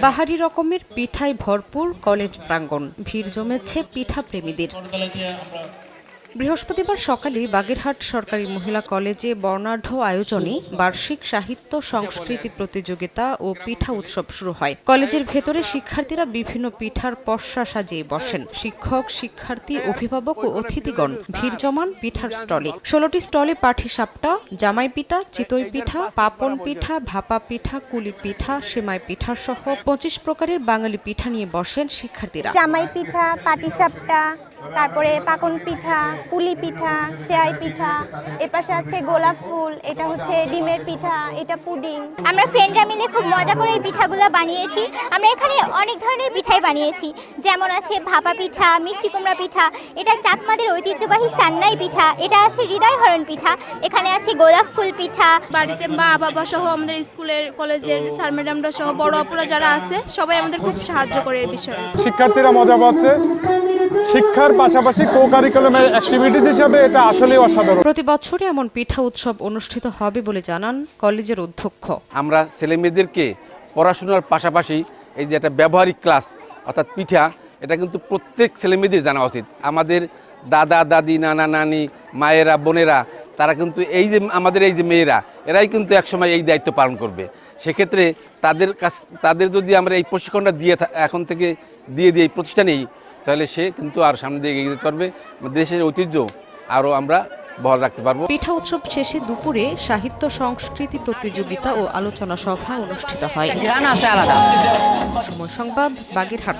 বাহারি রকমের পিঠায় ভরপুর কলেজ প্রাঙ্গন ভিড় জমেছে পিঠা প্রেমীদের বৃহস্পতিবার সকালে বাগেরহাট সরকারি মহিলা কলেজে বর্ণাঢ্য আয়োজনে বার্ষিক সাহিত্য, সংস্কৃতি প্রতিযোগিতা ও পিঠা উৎসব শুরু হয়। কলেজের ভেতরে শিক্ষার্থীরা বিভিন্ন পিঠার পসরা সাজিয়ে বসেন। শিক্ষক, শিক্ষার্থী, অভিভাবক ও অতিথিগণ ভিড় জমান পিঠার স্টলে। ষোলোটি স্টলে পাঠি সাপটা জামাই পিঠা, চিতই পিঠা, পাপন পিঠা, ভাপা পিঠা, কুলি পিঠা, সেমাই পিঠা সহ পঁচিশ প্রকারের বাঙালি পিঠা নিয়ে বসেন শিক্ষার্থীরা। জামাই পিঠা, পাটিসাপটা তারপরে পাকন পিঠা পুলি পিঠা সেয়াই পিঠা এপাশে আছে গোলাপ ফুল এটা হচ্ছে ডিমের পিঠা এটা পুডিং। আমরা ফ্রেন্ডরা মিলে খুব মজা করে এই পিঠাগুলো বানিয়েছি। আমরা এখানে অনেক ধরনের পিঠাই বানিয়েছি। যেমন আছে ভাপা পিঠা মিষ্টি কুমড়া পিঠা এটা চাকমাদের ঐতিহ্যবাহী সান্নাই পিঠা এটা আছে হৃদয় হরণ পিঠা এখানে আছে গোলাপ ফুল পিঠা। বাড়িতে মা বাবা সহ আমাদের স্কুলের কলেজের স্যার ম্যাডামরা সহ বড় অপরা যারা আছে সবাই আমাদের খুব সাহায্য করে এই বিষয়ে। শিক্ষার্থীরা মজা পাচ্ছে। শিক্ষার পাশাপাশি কো কারিকুলামের অ্যাক্টিভিটিস হিসাবে এটা আসলে অসাধারণ। প্রতি বছরই এমন পিঠা উৎসব অনুষ্ঠিত হবে বলে জানান কলেজের অধ্যক্ষ। আমরা ছেলেমেয়েদেরকে পড়াশোনার পাশাপাশি এই যে একটা ব্যবহারিক ক্লাস অর্থাৎ পিঠা এটা কিন্তু প্রত্যেক ছেলেমেয়েদের জানা উচিত। আমাদের দাদা দাদি নানা নানি মায়েরা বোনেরা তারা কিন্তু এই যে আমাদের এই যে মেয়েরা এরাই কিন্তু একসময় এই দায়িত্ব পালন করবে। সেক্ষেত্রে তাদের কাছ তাদের যদি আমরা এই প্রশিক্ষণটা দিয়ে এখন থেকে দিয়ে দিই এই প্রতিষ্ঠানেই তাহলে সে কিন্তু আর সামনে দিকে এগিয়ে যেতে পারবে। দেশের ঐতিহ্য আরও আমরা বহাল রাখতে পারব। পিঠা উৎসব শেষে দুপুরে সাহিত্য সংস্কৃতি প্রতিযোগিতা ও আলোচনা সভা অনুষ্ঠিত হয়। সময় সংবাদ বাগেরহাট।